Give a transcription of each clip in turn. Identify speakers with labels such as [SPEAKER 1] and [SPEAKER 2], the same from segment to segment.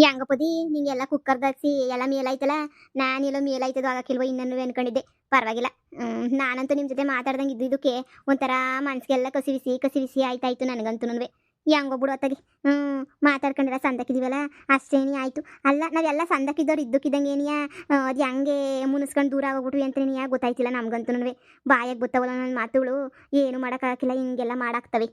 [SPEAKER 1] ಹೆಂಗಪ್ಪದಿ ನಿಂಗೆಲ್ಲ cooker ದಾಗ್ಸಿ ಎಲ್ಲ ಮೇಲಾಯ್ತಲ್ಲ ನಾನೆಲ್ಲೋ ಮೇಲಾಯ್ತದ ಆಗಕ್ಕಿಲ್ವ ಇನ್ನೂ ಅನ್ಕೊಂಡಿದ್ದೆ. ಪರವಾಗಿಲ್ಲ. ನಾನಂತೂ ನಿಮ್ಮ ಜೊತೆ ಮಾತಾಡ್ದಂಗೆ ಇದ್ದಿದ್ದಕ್ಕೆ ಒಂಥರ ಮನ್ಸಿಗೆಲ್ಲ ಕಸಿವಿಸಿ ಕಸಿವಿಸಿ ಆಯ್ತಾಯ್ತು ನನಗಂತೂ ಹೆಂಗೋ ಬಿಡು ಅತ್ತಾಗಿ. ಹ್ಞೂ ಮಾತಾಡ್ಕೊಂಡಿರ ಸಂದಕ್ಕಿದೀವಲ್ಲ? ಅಷ್ಟೇನಿ ಆಯ್ತು. ಅಲ್ಲ, ನಾವೆಲ್ಲ ಸಂದಕ್ಕಿದ್ದವ್ರು ಇದ್ದಕ್ಕಿದ್ದಂಗೆ ಏನಿಯಾ ಅದು ಹೆಂಗೆ ಮುನಿಸ್ಕೊಂಡು ದೂರ ಆಗೋಗ್ಬಿಟ್ವಿ ಅಂತೇನಿಯ ಗೊತ್ತಾಯ್ತಿಲ್ಲ ನಮ್ಗಂತೂ ಬಾಯಾಗ ಗೊತ್ತಾವಲ್ಲ ನನ್ನ ಮಾತುಗಳು. ಏನು ಮಾಡೋಕ್ಕಾಗಿಲ್ಲ ಹಿಂಗೆಲ್ಲ ಮಾಡಾಕ್ತವೆ.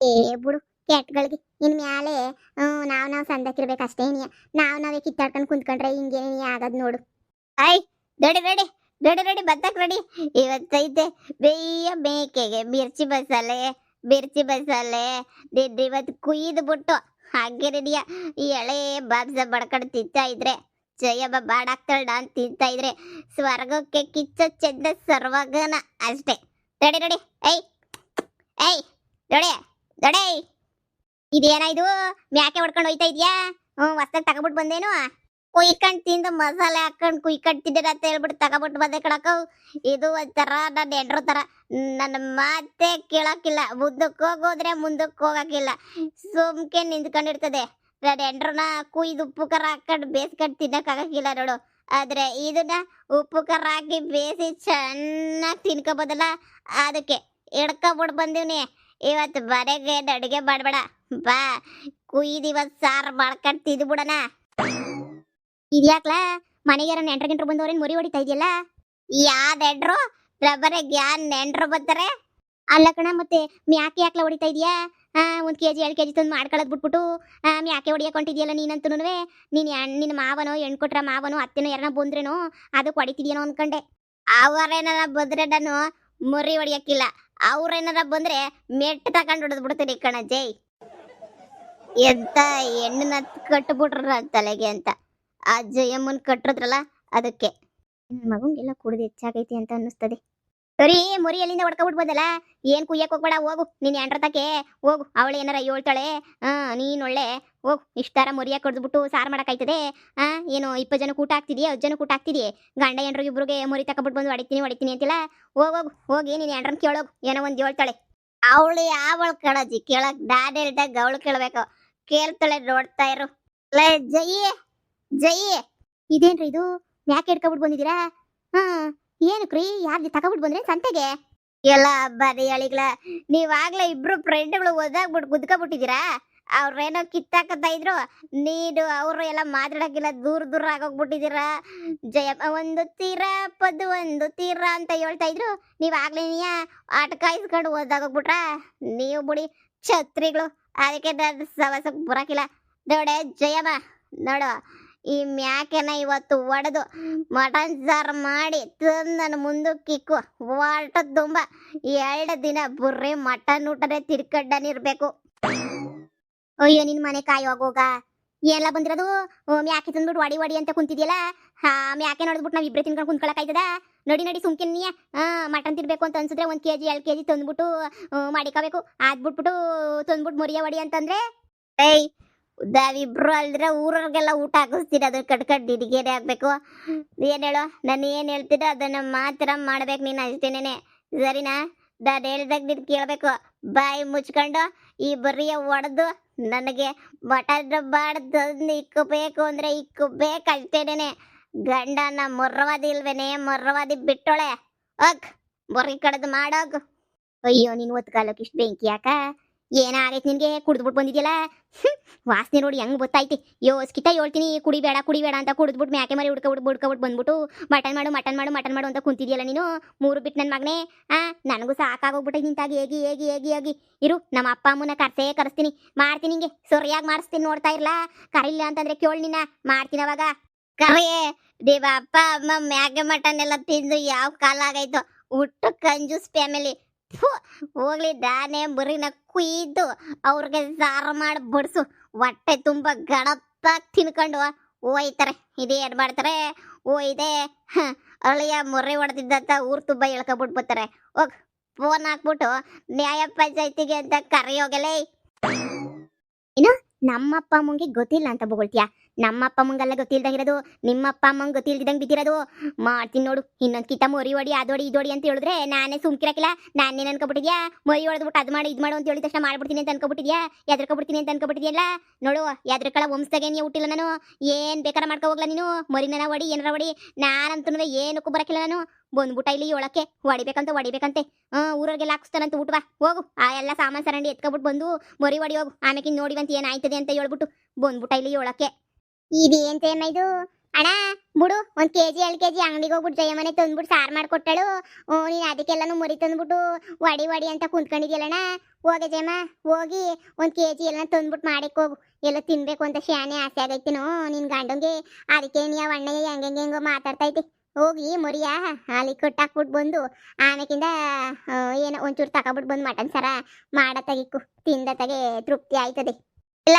[SPEAKER 1] ಏ ಬಿಡು, ಕೆಟ್ಗಳಿಗೆ. ಇನ್ ಮ್ಯಾಲೆ, ಹ್ಞೂ, ನಾವ್ ನಾವು ಸಂದಕ್ಕಿರ್ಬೇಕು ನೀ ನಾವು ನಾವೇ ಕಿತ್ತಾಡ್ಕೊಂಡು ಕುಂತ್ಕೊಂಡ್ರೆ ಹಿಂಗೇನಿ ಆಗದ್ ನೋಡು. ಐ ರೆಡಿ ರೆಡಿ ರೆಡಿ ರೆಡಿ ಬತ್ತಕ್ ರೆಡಿ ಇವತ್ತೈತೆ ಬೇಯ ಮೇಕೆಗೆ ಮಿರ್ಚಿ ಬಸಳೆ ಮಿರ್ಚಿ ದಿಡ್ ಇವತ್ತು ಕುಯ್ದು ಬಿಟ್ಟು. ಹಾಗೆ ರೆಡಿಯ ಈ ಎಳೆ ಬಾಬ್ಸ ಬಡ್ಕೊಂಡು ತಿಂತಾ ಇದ್ರೆ ಜಯಬ ಬಾಡಾಕ್ತಾಳ ಅಂತ ತಿಂತಾ ಇದ್ರೆ, ಸ್ವರ್ಗಕ್ಕೆ ಕಿಚ್ಚ ಚೆಂದ ಸರ್ವಗನ ಅಷ್ಟೇ. ರೆಡಿ ರೆಡಿ ಐ ಐ ದೊಡೆ ದೊಡೆ ಇದೇನಾಯ್ದು ಮ್ಯಾಕೆ ಹೊಡ್ಕೊಂಡು ಹೋಯ್ತಾ ಇದೆಯಾ? ಹ್ಞೂ ಹೊಸ್ದಾಗಿ ತಗೊಬಿಟ್ಟು ಬಂದೇನು? ಕುಯ್ಕೊಂಡು ತಿಂದು ಮಸಾಲೆ ಹಾಕೊಂಡು ಕುಯ್ಕೊಂಡು ತಿಂದಿರ ಅಂತ ಹೇಳ್ಬಿಟ್ಟು ತಗೊಬಿಟ್ಟು ಬಂದೆ ಕಣಕ್ಕ. ಇದು ಒಂಥರ ನನ್ನ ಹೆಂಡ್ರು ಥರ ನನ್ನ ಮಾತೆ ಕೇಳೋಕ್ಕಿಲ್ಲ. ಮುಂದಕ್ಕೆ ಹೋಗೋದ್ರೆ ಮುಂದಕ್ಕೆ ಹೋಗೋಕ್ಕಿಲ್ಲ. ಸುಮ್ಕೆ ನಿಂತ್ಕೊಂಡಿರ್ತದೆ. ನನ್ನ ಹೆಂಡ್ರನ್ನ ಕುಯ್ದು ಉಪ್ಪು ಖಾರ ಹಾಕೊಂಡು ಬೇಯಿಸ್ಕೊಂಡು ತಿನ್ನಕ್ಕಾಗಕ್ಕಿಲ್ಲ ನೋಡು. ಆದ್ರೆ ಇದನ್ನ ಉಪ್ಪು ಖಾರ ಹಾಕಿ ಬೇಯಿಸಿ ಚೆನ್ನಾಗಿ ತಿನ್ಕೋಬೋದಲ್ಲ? ಅದಕ್ಕೆ ಹಿಡ್ಕೊಬಿಟ್ಟು ಬಂದೀವ್ನಿ. ಇವತ್ತು ಮನೆಗೆ ಅಡುಗೆ ಮಾಡಬೇಡ. ಬಾ, ಕುಯ್ದು ಇವತ್ತು ಸಾರು ಮಾಡ್ಕೊಂಡು ತಿಂದ್ಬಿಡಣ. ಇದ್ಯಾಕ್ಲ? ಮನೆಗೆ ನೆಂಟ್ರ ಗಿಂಟ್ರು ಬಂದವ್ರೇನು ಮುರಿ ಹೊಡಿತಾ ಇದೆಯಲ್ಲ? ಯಾ ನೆಂಟ್ರು? ರಬ್ಬರಿಗೆ ಯಾ ನೆಂಟ್ರು ಬರ್ತಾರೆ? ಅಲ್ಲ ಕಣ, ಮತ್ತೆ ಮ್ಯಾಕೆ ಯಾಕ್ಲ ಹೊಡಿತಾ ಇದೀಯಾ? ಒಂದು ಕೆ ಜಿ ಎರಡು ಕೆ ಜಿ ತಂದು ಮಾಡ್ಕೊಳ್ಳೋದು ಬಿಟ್ಬಿಟ್ಟು, ಆ, ಮ್ಯಾಕೆ ಹೊಡಿಯಕ್ಕೆ ಹೊಂಟಿದ್ಯಲ್ಲ ನೀನಂತೂ ನೀನು ನಿನ್ನ ಮಾವನೋ ಹೆಣ್ಣು ಕೊಟ್ರ ಮಾವನೋ, ಅತ್ತೆನೋ ಯಾರನ್ನ ಬಂದ್ರೇನೋ ಅದಕ್ಕೆ ಹೊಡಿತಿದ್ಯೇನೋ ಅನ್ಕೊಂಡೆ. ಅವರೇನಾರ ಬಂದ್ರೆ ನಾನು ಮುರಿ ಹೊಡಿಯಕ್ಕಿಲ್ಲ. ಅವ್ರೇನಾರ ಬಂದ್ರೆ ಮೆಟ್ಟ ತಗೊಂಡು ಹೊಡೆದು ಬಿಡ್ತೀನಿ ಕಣ ಜೈ. ಎಂತ ಹೆಣ್ಣನ್ನ ಕಟ್ಬಿಟ್ರ ತಲೆಗೆ ಅಂತ. ಆ ಜಯಮ್ಮನ್ ಕಟ್ಟಿದ್ರಲ್ಲ ಅದಕ್ಕೆ. ಮಗಂಗೆಲ್ಲ ಕುಡಿದು ಹೆಚ್ಚಾಗೈತಿ ಅಂತ ಅನ್ನಿಸ್ತದೆ. ಸರಿ ಮುರಿ ಎಲ್ಲಿಂದ ಹೊಡ್ಕೊಬಿಡ್ಬೋದಲ್ಲ ಏನ್ ಕುಯ್ಯಕ್ ಹೋಗ್ಬೇಡ, ಹೋಗು. ನೀನ್ ಎಂಟ್ರ ತಕೆ ಹೋಗು. ಅವಳು ಏನಾರ ಹೇಳ್ತಾಳೆ, ಹಾ, ನೀನ್ ಒಳ್ಳೆ, ಹೋಗು. ಇಷ್ಟಾರ ಬಿಟ್ಟು ಸಾರ್ ಸಾರು ಮಾಡಕ್ಕಾಯ್ತದೆ? ಆ ಏನು ಇಪ್ಪತ್ತು ಜನ ಕೂಟ ಆಗ್ತಿದ್ಯಾ ಹತ್ತು ಜನ ಕೂಟ ಹಾಕ್ತಿದ್ಯಾ? ಗಂಡ ಎಂಟ್ರಿಗೆ ಇಬ್ರಿಗೆ ಮುರಿ ತಕೊಬಿಟ್ಟು ಬಂದು ಹೊಡಿತೀನಿ ಹೊಡಿತೀನಿ ಅಂತಿಲ್ಲ? ಹೋಗೋಗು ಹೋಗಿ. ನೀನ್ ಎಂಟ್ರನ್ ಕೇಳೋಗು. ಏನೋ ಒಂದ್ ಹೇಳ್ತಾಳೆ. ಅವಳು ಯಾವಳು ಕೇಳಜ್ಜಿ ಕೇಳಕ್ ನಾನು ಹೇಳ್ದಾಗ ಅವಳು ಕೇಳ್ಬೇಕು. ಕೇಳ್ತಾಳೆ, ನೋಡ್ತಾ ಇರು. ಜಯಿ ಜಯಿ. ಇದೇನ್ರಿ ಇದು? ಯಾಕೆ ಇಟ್ಕೊಬಿಟ್ಟು ಬಂದಿದ್ದೀರಾ? ಹಾ. ಏನಕ್ರಿ ಯಾರು ತಗೊಬಿಟ್ಟು ಬಂದ್ರೆ ಸಂತೆಗೆ? ಎಲ್ಲ ಬರೀ ಹೇಳಿಗಳ ನೀವಾಗ್ಲೇ ಇಬ್ರು ಫ್ರೆಂಡ್ಗಳು ಒದಾಗ್ಬಿಟ್ಟು ಗುದ್ಕೊಬಿಟ್ಟಿದ್ದೀರಾ? ಅವ್ರೇನೋ ಕಿತ್ತಾಕತ್ತಾ ಇದ್ರು. ನೀನು ಅವರು ಎಲ್ಲ ಮಾತಾಡಕ್ಕಿಲ್ಲ, ದೂರ ದೂರ ಆಗೋಗ್ಬಿಟ್ಟಿದೀರ ಜಯ, ಒಂದು ತೀರ ಪದ್ದು ಒಂದು ತೀರ ಅಂತ ಹೇಳ್ತಾ ಇದ್ರು. ನೀವಾಗ್ಲೇ ನೀಯ, ಆಟ ಕಾಯಿಸ್ಕೊಂಡು ಓದಾಗೋಗ್ಬಿಟ್ರ ನೀವು ಬಿಡಿ ಛತ್ರಿಗಳು. ಅದಕ್ಕೆ ನಾನು ಸವಸಕ್ಕೆ ಬರೋಕಿಲ್ಲ. ನೋಡೆ, ಜಯಮ್ಮ, ನೋಡು. ಈ ಮ್ಯಾಕೆನ ಇವತ್ತು ಒಡೆದು ಮಟನ್ ಸಾರು ಮಾಡಿ ತಂದನ ಮುಂದಕ್ಕಿಕ್ಕು ವಾಟ ತುಂಬ. ಎರಡು ದಿನ ಬುರ್ರಿ ಮಟನ್ ಊಟನೇ ತಿರ್ಕಡ್ಡನಿರ್ಬೇಕು ಅಯ್ಯೋ, ನಿನ್ ಮನೆ ಕಾಯೋಗೋಗ ಎಲ್ಲ ಬಂದಿರೋದು? ಮ್ಯಾಕೆ ತಂದ್ಬಿಟ್ಟು ವಡಿ ವಡಿ ಅಂತ ಕುಂತಿದ್ಯಲ್ಲ? ಹಾ, ಮ್ಯಾಕೆ ನೋಡಿದ್ಬಿಟ್ಟು ನಾವು ಇಬ್ಬರೇ ತಿನ್ಕೊಂಡು ಕುಂತ್ಕೊಳಕಾಯ್ತದ ನಡಿ ನಡಿ ಸುಂಕಿನ ನೀ. ಮಟನ್ ತಿರ್ಬೇಕು ಅಂತ ಅನ್ಸಿದ್ರೆ ಒಂದು ಕೆ ಜಿ ಎರಡು ಕೆ ಜಿ ತಂದ್ಬಿಟ್ಟು ಮಾಡಿಕೋಬೇಕು ಅದ್ಬಿಟ್ಬಿಟ್ಟು ತಂದ್ಬಿಟ್ಟು ಮುರಿಯ ವಡಿ ಅಂತಂದ್ರೆ? ಏಯ್ ನಾವಿಬ್ರು ಅಲ್ದ್ರೆ ಊರವ್ರಿಗೆಲ್ಲ ಊಟ ಹಾಕಿಸ್ತೀರಿ, ಅದನ್ನ ಕಟ್ ಡಿಡಿಗೇರಿ ಹಾಕ್ಬೇಕು ಏನ್ ಹೇಳು? ನಾನು ಏನು ಹೇಳ್ತೀರ ಅದನ್ನ ಮಾತ್ರ ಮಾಡ್ಬೇಕು ನೀನ್ ಅಷ್ಟೇನೇನೆ. ಸರಿನಾ? ನಾನು ಹೇಳ್ದಾಗ ನೀನು ಕೇಳಬೇಕು. ಬಾಯಿ ಮುಚ್ಕೊಂಡು ಈ ಬರಿಯ ಒಡೆದು ನನಗೆ ಬಾಡ್ ತಂದು ಇಕ್ಕಬೇಕು ಅಂದ್ರೆ ಇಕ್ಕಬೇಕು ಅಷ್ಟೇನೇನೆ. ಗಂಡನ ಮೊರ್ರವಾದಿ ಇಲ್ವೇನೆ? ಮೊರ್ರವಾದಿ ಬಿಟ್ಟೋಳೆ. ಹೋಗ್ ಮೊರ್ರಿ ಕಡ್ದು ಮಾಡೋಗ್ ಅಯ್ಯೋ, ನೀನು ಒತ್ಕಾಲಕ್ಕೆ ಇಷ್ಟು ಬೆಂಕಿ ಯಾಕ ಏನಾಗೈತೆ ನಿನಗೆ? ಕುಡಿದ್ಬಿಟ್ಟು ಬಂದಿದ್ಯಲ್ಲ? ವಾಸನೆ ನೋಡಿ ಹೆಂಗ್ ಗೊತ್ತಾಯ್ತಿ. ಯೋಸ್ಕಿತ ಹೇಳ್ತೀನಿ, ಕುಡಿಬೇಡ ಕುಡಿಬೇಡ ಅಂತ ಕುಡಿದ್ಬಿಟ್ಟು ಮ್ಯಾಕೆ ಮರಿ ಹುಡ್ಕೊಬಿಟ್ಟು ಬುಡ್ಕೊಬಿಟ್ಟು ಬಂದ್ಬಿಟ್ಟು ಮಟನ್ ಮಾಡು ಮಟನ್ ಮಾಡು ಮಟನ್ ಮಾಡು ಅಂತ ಕುಂತಿದ್ಯಲ್ಲ ನೀನು? ಮೂರು ಬಿಟ್ಟು ನನ್ನ ಮಗನೇ. ಆ, ನನಗೂ ಸಾಕಾಗೋಗ್ಬಿಟ್ಟೆ ನಿಂತಾಗಿ, ಹೇಗಿ ಹೇಗಿ ಹೇಗಿ ಹೇಗಿ. ಇರು, ನಮ್ಮ ಅಪ್ಪ ಅಮ್ಮನ ಕರ್ಸೇ ಕರೆಸ್ತೀನಿ. ಮಾಡ್ತೀನಿ ಹಿಂಗೆ ಸರಿಯಾಗಿ ಮಾಡಿಸ್ತೀನಿ ನೋಡ್ತಾ ಇರ್ಲಾ? ಕರಿಲ್ಲ ಅಂತಂದ್ರೆ ಕೇಳು ನಿನ್ನ. ಮಾಡ್ತೀನಿ ಅವಾಗ. ಕರೆಯೇ ದೇವ ಅಪ್ಪ ಅಮ್ಮ, ಮ್ಯಾಗೆ ಮಟನ್ ಎಲ್ಲ ತಿಂದು ಯಾವ ಕಾಲ ಆಗೈತೋ. ಹುಟ್ಟು ಕಂಜೂಸ್ ಫ್ಯಾಮಿಲಿ ಹೋಗ್ಲಿ ದಾನೆ ಬರೀನ ಕುಯ್ದು ಅವ್ರಿಗೆ ಸಾರು ಮಾಡಿ ಬಡಿಸು. ಹೊಟ್ಟೆ ತುಂಬ ಗಡಪ್ಪಾಗಿ ತಿನ್ಕೊಂಡು ಹೋಯ್ತಾರೆ ಇದೇನು ಮಾಡ್ತಾರೆ? ಇದೆ ಹ, ಅಳಿಯ ಮೊರೆ ಹೊಡೆದಿದ್ದಂತ ಊರು ತುಂಬ ಎಳ್ಕೊಬಿಟ್ಟು ಬರ್ತಾರೆ ಹೋಗ್ ಫೋನ್ ಹಾಕ್ಬಿಟ್ಟು ನ್ಯಾಯ ಪಂಚಾಯತಿಗೆ ಅಂತ ಕರೆಯೋಗಲೇ. ಏನು ನಮ್ಮಪ್ಪ ಅಮ್ಮಂಗೆ ಗೊತ್ತಿಲ್ಲ ಅಂತ ಬೊಗಳ್ತೀಯ? ನಮ್ಮ ಅಪ್ಪ ಅಮ್ಮಂಗೆಲ್ಲ ಗೊತ್ತಿಲ್ದಂಗಿರೋದು ನಿಮ್ಮ ಅಪ್ಪ ಅಮ್ಮಂಗೆ ಗೊತ್ತಿಲ್ದಂಗೆ ಬಿದ್ದಿರೋದು. ಮಾಡ್ತೀನಿ ನೋಡು, ಇನ್ನೊಂದು ಕಿತ್ತ ಮೊರಿ ಹೊಡಿ ಅದೋಡಿ ಇದೋಡಿ ಅಂತ ಹೇಳಿದ್ರೆ ನಾನೇ ಸುಮ್ಕಿರಕ್ಕಿಲ್ಲ ನಾನೇನು ಅನ್ಕೊಬಿಟ್ಟಿದ್ಯಾ? ಮೊರಿ ಹೊಡೆದ್ಬಿಟ್ಟು ಅದು ಮಾಡಿ, ಇದು ಮಾಡು ಅಂತ ಹೇಳಿದ ತಕ್ಷಣ ಮಾಡ್ಬಿಡ್ತೀನಿ ಅಂತ ಅನ್ಕೊಬಿಟ್ಟಿದ್ಯಾ? ಎದ್ರಕೊಬಿಡ್ತೀನಿ ಅಂತ ಅನ್ಕೊಬಿಟ್ಟಿದ್ಯಲ್ಲ? ನೋಡು, ಎದ್ರಕಳ ವಂಶದಾಗೆ ನೀವು ಹುಟ್ಟಿಲ್ಲ ನಾನು. ಏನ್ ಬೇಕಾರ ಮಾಡ್ಕೊ ಹೋಗ್ಲಾ ನೀನು? ಮೊರಿನ ಹೊಡಿ ಏನಾರ ಹೊಡಿ ನಾನಂತೂ ಏನಕ್ಕೂ ಬರಕಿಲ್ಲ ನಾನು. ಬಂದ್ಬಿಟ್ಟ ಇಲ್ಲಿ ಒಳಕ್ಕೆ ಹೊಡಿಬೇಕಂತ ಹೊಡಿಬೇಕಂತೆ ಹಾ ಊರವ್ರಿಗೆಲ್ಲ ಹಾಕ್ಸ್ತಾನಂತ ಊಟವಾ ಹೋಗು, ಆ ಎಲ್ಲ ಸಾಮಾನ್ ಸರಂಡಿ ಎತ್ಕೊಬಿಟ್ಟು ಬಂದು ಮೊರಿ ಹೊಡಿ ಹೋಗು. ಆಮೇಲೆ ನೋಡಿವಂತ ಏನಾಯ್ತದೆ ಅಂತ ಹೇಳ್ಬಿಟ್ಟು ಬಂದ್ಬಿಟ್ಟ ಇಲ್ಲಿ ಒಳಕ್ಕೆ. ಇದೇನ್ ಸೇಮ್ ಇದು? ಅಣ್ಣ ಬಿಡು, ಒಂದ್ ಕೆಜಿ, ಎರಡು ಕೆಜಿ ಅಂಗಡಿಗೆ ಹೋಗ್ಬಿಟ್ಟು ಜಯಮನೆ ತಂದ್ಬಿಟ್ಟು ಸಾರು ಮಾಡ್ಕೊಟ್ಟಳು. ಓ, ನೀನು ಅದಕ್ಕೆಲ್ಲಾನು ಮುರಿ ತಂದ್ಬಿಟ್ಟು ವಡಿ ವಡಿ ಅಂತ ಕುಂತ್ಕೊಂಡಿದ್ಯಲ್ಲಣ್ಣ? ಹೋಗೆ ಜಯಮ್ಮ, ಹೋಗಿ ಒಂದ್ ಕೆಜಿ ಎಲ್ಲ ತಂದ್ಬಿಟ್ಟು ಮಾಡಕ್ಕೆ ಹೋಗು. ಎಲ್ಲ ತಿನ್ಬೇಕು ಅಂತ ಶಾನೆ ಆಸೆ ಆಗೈತಿನ ನಿನ್ ಗಂಡಂಗೆ. ಅದಕ್ಕೆ ನೀ ಆ ಅಣ್ಣ ಹೆಂಗೆ ಹೆಂಗೋ ಮಾತಾಡ್ತೈತಿ ಹೋಗಿ ಮುರಿಯಾ ಅಲ್ಲಿ ಕೊಟ್ಟಾಕ್ಬಿಟ್ಟು ಬಂದು. ಆಮೇಕಿಂದ ಏನೋ ಒಂಚೂರು ತಗೊಬಿಟ್ಟು ಬಂದು ಮಟನ್ ಸರ ಮಾಡ ತಿಂದತ್ತಾಗೆ ತಿಂದ ತೃಪ್ತಿ ಆಯ್ತದೆ. ಇಲ್ಲ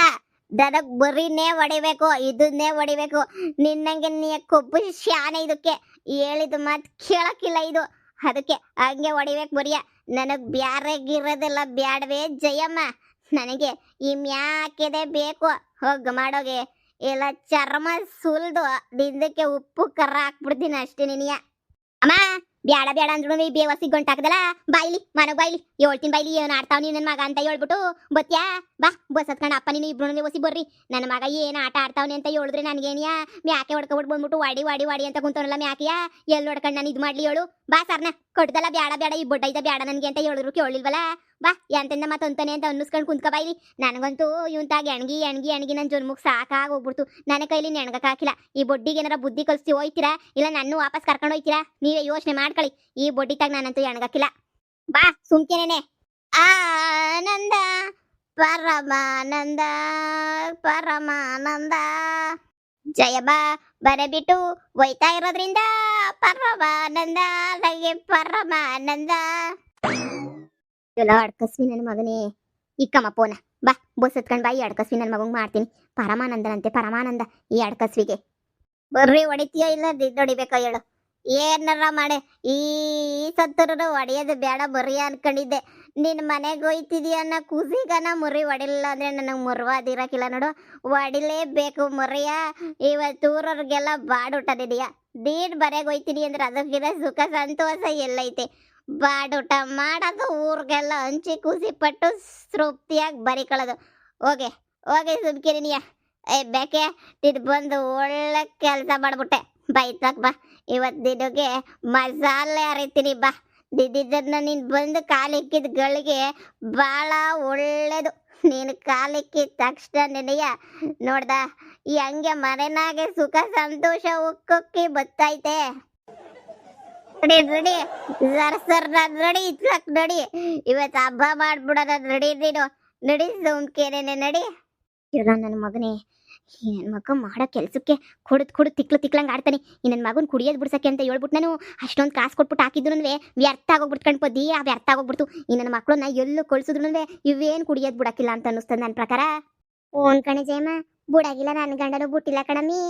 [SPEAKER 1] ದನಕ್ ಬರೀನೇ ಹೊಡಿಬೇಕು, ಇದನ್ನೇ ಹೊಡಿಬೇಕು. ನಿನ್ನಂಗೆ ನೀ ಕೊಬ್ಬು ಶಾನೆ ಇದಕ್ಕೆ. ಹೇಳಿದ ಮಾತು ಕೇಳಕ್ಕಿಲ್ಲ ಇದು. ಅದಕ್ಕೆ ಹಂಗೆ ಹೊಡಿಬೇಕು ಬರಿಯ. ನನಗೆ ಬ್ಯಾರೆ ಗಿರೋದೆಲ್ಲ, ಬ್ಯಾಡವೇ ಜಯಮ್ಮ. ನನಗೆ ಈ ಮ್ಯಾಕಿದೆ ಬೇಕು. ಹೋಗ್ ಮಾಡೋಗೆ. ಇಲ್ಲ ಚರ್ಮ ಸುಲ್ದು. ದಿಂದಕ್ಕೆ ಉಪ್ಪು ಕರ್ರ ಹಾಕ್ಬಿಡ್ತೀನಿ ಅಷ್ಟೇ ನಿನಿಯ ಅಮ್ಮ. ಬ್ಯಾಡ ಬ್ಯಾಡ ಅಂದ್ರೂ ಬೇವಸಿ ಗಂಟಾಕದಲ್ಲ ಬಾಯ್ಲಿ, ಮನಗ್ ಬಾಯ್ಲಿ ಹೇಳ್ತೀನಿ ಬಾಯ್ಲಿ ಏನ್ ಆಡ್ತಾವ್ ನೀ ನನ್ನ ಮಗ ಅಂತ ಹೇಳ್ಬಿಟ್ಟು ಬತ್ಯಾ? ಬಾ ಬಸ್ ಹತ್ಕೊಂಡು ಅಪ್ಪ ನೀನು ಇಬ್ರು ಒಸಿ ಬರ್ರಿ ನನ್ನ ಮಗ ಏನ್ ಆಟ ಆಡ್ತಾವ್ನಿ ಅಂತ ಹೇಳಿದ್ರೆ ನನಗೇನಿಯಾ? ಮ್ಯಾಕೆ ಹೊಡ್ಕೊಬಿಟ್ಟು ಬಂದ್ಬಿಟ್ಟು ವಾಡಿ ವಾಡಿ ವಾಡಿ ಅಂತ ಕುಂತವನಲ್ಲ ಮ್ಯಾಕೆಯಾ? ಎಲ್ಲಿ ಹೊಡ್ಕೊಂಡು ನಾನು ಇದು ಮಾಡ್ಲಿ ಹೇಳು. ಬಾ ಸರ್ನ. ಕೊಡ್ದಲ್ಲ ಬ್ಯಾಡ ಬ್ಯಾಡ, ಈ ಬೊಡ್ಡೈದ ಬೇಡ ನನಗೆ ಅಂತ ಹೇಳಿದ್ರು ಕೇಳಿಲ್ವಲ್ಲ? ಬಾ, ಎಂತೆಂದ ಮತ್ತೊಂತಾನೆ ಅಂತ ಅನ್ನಿಸ್ಕೊಂಡು ಕುಂತ್ಕ ಬಾಯ್ಲಿ ನನಗಂತೂ ಇವಂತಾಗ ಎಣ್ಗಿ ಎಣ್ಗಿ ಎಣ್ಗಿ ನನ್ನ ಜನ್ಮಕ್ಕೆ ಸಾಕಾಗಿ ಹೋಗ್ಬಿಡ್ತು. ನನ್ನ ಕೈಲಿ ನೆಣಗಕ್ಕಾಕಿಲ್ಲ ಈ ಬೊಡ್ಡಿಗೆ ಏನಾರ ಬುದ್ಧಿ ಕಲಿಸಿ ಹೋಯ್ತೀರಾ ಇಲ್ಲ ನನ್ನ ವಾಪಸ್ ಕರ್ಕೊಂಡು ಹೋಯ್ತೀರಾ? ನೀವೇ ಯೋಚನೆ ಮಾಡ್ಕೊಳ್ಳಿ. ಈ ಬೊಡ್ಡಿ ತಾಗ ನಾನಂತೂ ಎಣ್ಗಾಕಿಲ್ಲ. ಬಾ, ಸುಮ್ಕೆನೇನೆ. ಆನಂದ, ಪರಮಾನಂದ ಪರಮಾನಂದ. ಜಯ ಬಾ ಬರಬಿಟ್ಟು ಒಯ್ತಾ ಇರೋದ್ರಿಂದ ಪರಮಾನಂದ ನನಗೆ ಪರಮಾನಂದ. ಚಲೋ ಅಡ್ಕಸ್ವಿ ನನ್ನ ಮಗನೇ. ಇಕ್ಕಮ್ಮ ಪೋನ ಬಾ, ಬಸ್ ಎತ್ಕೊಂಡು ಬಾ, ಈ ಅಡ್ಕಸ್ವಿ ನನ್ನ ಮಗಂಗೆ ಮಾಡ್ತೀನಿ. ಪರಮಾನಂದನಂತೆ, ಪರಮಾನಂದ, ಈ ಅಡ್ಕಸ್ವಿಗೆ. ಬರ್ರಿ, ಹೊಡಿತೀಯ ಇಲ್ಲ ದಿದ್ದು ಹೊಡಿಬೇಕೋ ಹೇಳು. ಏನಾರ ಮಾಡೆ. ಈ ಸತ್ತರು ಒಡೆಯೋದು ಬೇಡ ಬರಿಯ ಅನ್ಕೊಂಡಿದ್ದೆ. ನಿನ್ನ ಮನೆಗೆ ಹೋಯ್ತಿದೀಯ ಅನ್ನೋ ಮುರಿ ಹೊಡಿಲಿಲ್ಲ ಅಂದ್ರೆ ನನಗೆ ಮುರ್ವಾದಿರಕ್ಕಿಲ್ಲ ನೋಡು. ಹೊಡಿಲೇಬೇಕು ಮುರಿಯ. ಇವತ್ತು ಊರವ್ರಿಗೆಲ್ಲ ಬಾಡೂಟದಿದೆಯ. ದೀಡ್ ಬರೆಗೆ ಹೋಯ್ತೀನಿ ಅಂದ್ರೆ ಅದಕ್ಕಿಂತ ಸುಖ ಸಂತೋಷ ಎಲ್ಲೈತೆ. ಬಾಡೂಟ ಮಾಡೋದು ಊರಿಗೆಲ್ಲ ಹಂಚಿ ಕೂಸಿ ಪಟ್ಟು ತೃಪ್ತಿಯಾಗಿ ಬರಿಕೊಳ್ಳೋದು ಓಕೆ ಹೋಗೆ ಸುಮ್ಕಿರಿನಿಯ ಏ, ಬೇಕೆ? ಇದು ಬಂದು ಒಳ್ಳೆ ಕೆಲಸ ಮಾಡ್ಬಿಟ್ಟೆ. ಬೈತಾಕ್ ಬಾ. ಇವತ್ತು ದಿನಕ್ಕೆ ಮಸಾಲೆ ಅರಿತೀನಿ, ಬಾ. ದಿದ್ದನ್ನ ನೀನು ಬಂದು ಕಾಲಿಕ್ಕಿದ ಗಳಿಗೆ ಭಾಳ ಒಳ್ಳೆಯದು ನೀನು ಕಾಲಿಕ್ಕಿದ ತಕ್ಷಣ ನಿನಯ. ನೋಡ್ದ, ಈ ಹಂಗೆ ಮನೆನಾಗೆ ಸುಖ, ಸಂತೋಷ, ಉಕ್ಕುಕ್ಕಿ ಬತ್ತೈತೆ. ರೆಡಿ ರೆಡಿ ಸರ್ ಸರ್, ನಾನು ರೆಡಿ ಇತ್ಲಕ್ ನಡಿ. ಇವತ್ತು ಹಬ್ಬ ಮಾಡ್ಬಿಡೋದ ನಡಿ ನೀನು. ನಡಿ ಸುಮ್ಕೇನೇನೆ ನಡಿ. ಇಲ್ಲ ನನ್ನ ಮಗನೇ ನನ್ನ ಮಗ ಮಾಡೋ ಕೆಲಸಕ್ಕೆ ಕುಡಿದ್ ಕುಡಿದ್ ತಿಕ್ಲು ತಿಕ್ಲಂಗೆ ಆಡ್ತಾನೆ. ಈ ನನ್ನ ಮಗನ ಕುಡಿಯೋದು ಬಿಡ್ಸಕ್ಕೆ ಅಂತ ಹೇಳ್ಬಿಟ್ಟು ನಾನು ಅಷ್ಟೊಂದು ಕಾಸು ಕೊಟ್ಬಿಟ್ಟು ಹಾಕಿದ್ರು ವ್ಯರ್ಥ ಆಗೋಗ್ಬಿಟ್ಟು ಕಣ್ಪದ್ದಿ ಆ ವ್ಯರ್ಥ ಆಗೋಗ್ಬಿಡ್ತು. ಈ ನನ್ನ ಮಕ್ಕಳನ್ನ ಎಲ್ಲೂ ಕಳ್ಸಿದ್ರು ಇವೇನು ಕುಡಿಯೋದು ಬಿಡಕ್ಕಿಲ್ಲ ಅಂತ ಅನ್ನಿಸ್ತದೆ ನನ್ನ ಪ್ರಕಾರ. ಓನ್ ಕಣೆ ಜಯಮ್ಮ ಬುಡಾಗಿಲ್ಲ ನನ್ನ ಗಂಡನೂ ಬಿಟ್ಟಿಲ್ಲ ಕಣಮ್ಮಿ.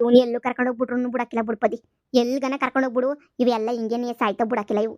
[SPEAKER 1] ಇವನು ಎಲ್ಲೂ ಕರ್ಕೊಂಡೋಗ್ಬಿಟ್ರು ಬಿಡಕ್ಕಿಲ್ಲ ಬಿಡ್ಪದಿ ಎಲ್ಗನ ಕರ್ಕೊಂಡ್ ಹೋಗ್ಬಿಡು ಇವೆಲ್ಲ ಹಿಂಗೇನೆ ಸಾಯ್ತಾ ಬಿಡಕ್ಕಿಲ್ಲ ಇವು.